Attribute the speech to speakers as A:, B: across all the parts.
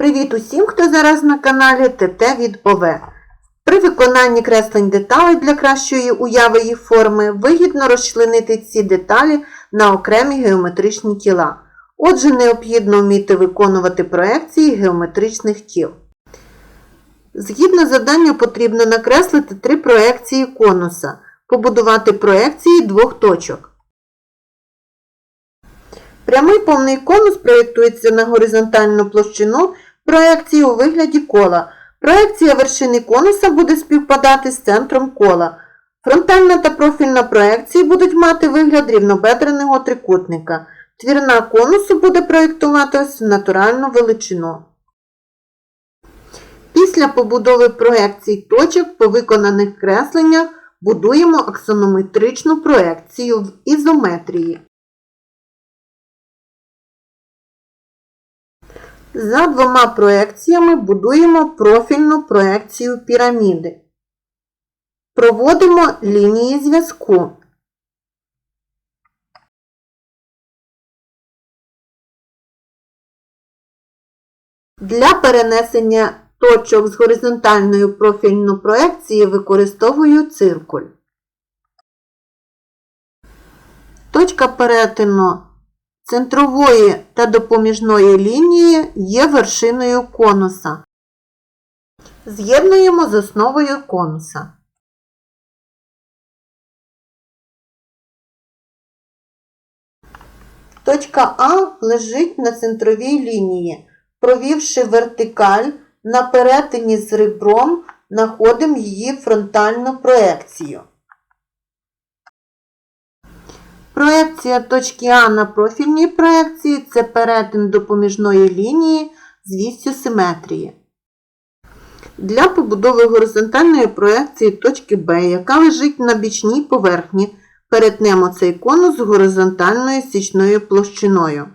A: Привіт усім, хто зараз на каналі ТТ від ОВ. При виконанні креслень деталей для кращої уяви їх форми вигідно розчленити ці деталі на окремі геометричні тіла. Отже, необхідно вміти виконувати проекції геометричних тіл. Згідно завданню потрібно накреслити три проекції конуса, побудувати проекції двох точок. Прямий повний конус проєктується на горизонтальну площину проекції у вигляді кола. Проекція вершини конуса буде співпадати з центром кола. Фронтальна та профільна проекції будуть мати вигляд рівнобедреного трикутника. Твірна конусу буде проєктуватись в натуральну величину. Після побудови проекцій точок по виконаних кресленнях будуємо аксонометричну проекцію в ізометрії. За двома проекціями будуємо профільну проекцію піраміди. Проводимо лінії зв'язку. Для перенесення точок з горизонтальною профільну проекції використовую циркуль. Точка перетину центрової та допоміжної лінії є вершиною конуса. З'єднуємо з основою конуса. Точка А лежить на центровій лінії. Провівши вертикаль на перетині з ребром, знаходимо її фронтальну проекцію. Проекція точки А на профільній проекції це перетин допоміжної лінії з вістю симетрії. Для побудови горизонтальної проекції точки Б, яка лежить на бічній поверхні, перетнемо цей конус з горизонтальною січною площиною.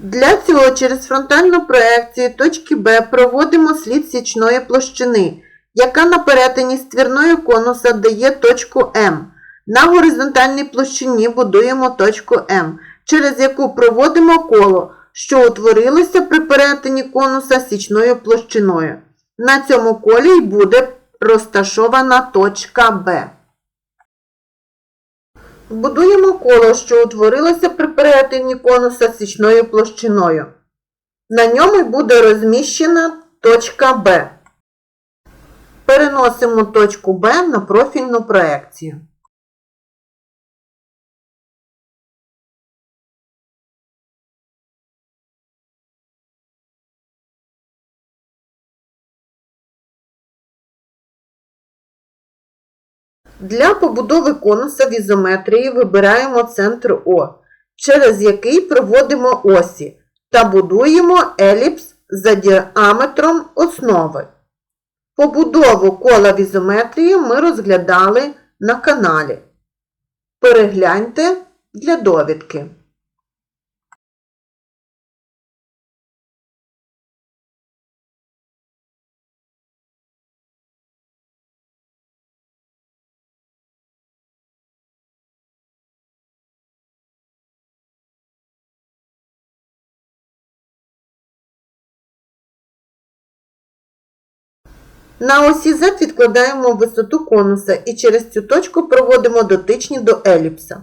A: Для цього через фронтальну проекцію точки Б проводимо слід січної площини, яка на перетині з твірною конуса дає точку М. На горизонтальній площині будуємо точку М, через яку проводимо коло, що утворилося при перетині конуса січною площиною. На цьому колі й буде розташована точка Б. Будуємо коло, що утворилося при перетині конуса січною площиною. На ньому буде розміщена точка Б. Переносимо точку Б на профільну проекцію. Для побудови конуса в ізометрії вибираємо центр О, через який проводимо осі та будуємо еліпс за діаметром основи. Побудову кола в ізометрії ми розглядали на каналі. Перегляньте для довідки. На осі Z відкладаємо висоту конуса і через цю точку проводимо дотичні до еліпса.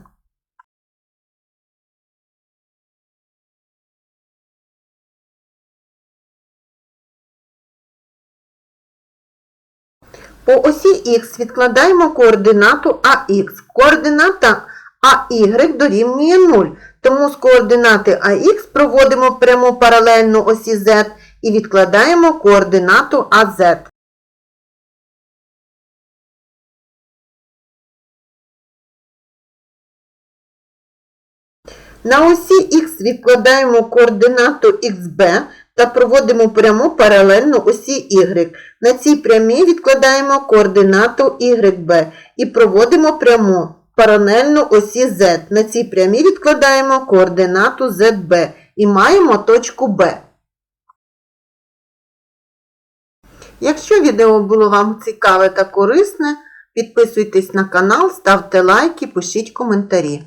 A: По осі Х відкладаємо координату АХ. Координата АY дорівнює 0, тому з координати АХ проводимо пряму паралельну осі Z і відкладаємо координату АЗ. На осі Х відкладаємо координату xb та проводимо пряму паралельно осі Y. На цій прямій відкладаємо координату YB і проводимо пряму паралельно осі Z. На цій прямій відкладаємо координату ZB і маємо точку B. Якщо відео було вам цікаве та корисне, підписуйтесь на канал, ставте лайки, пишіть коментарі.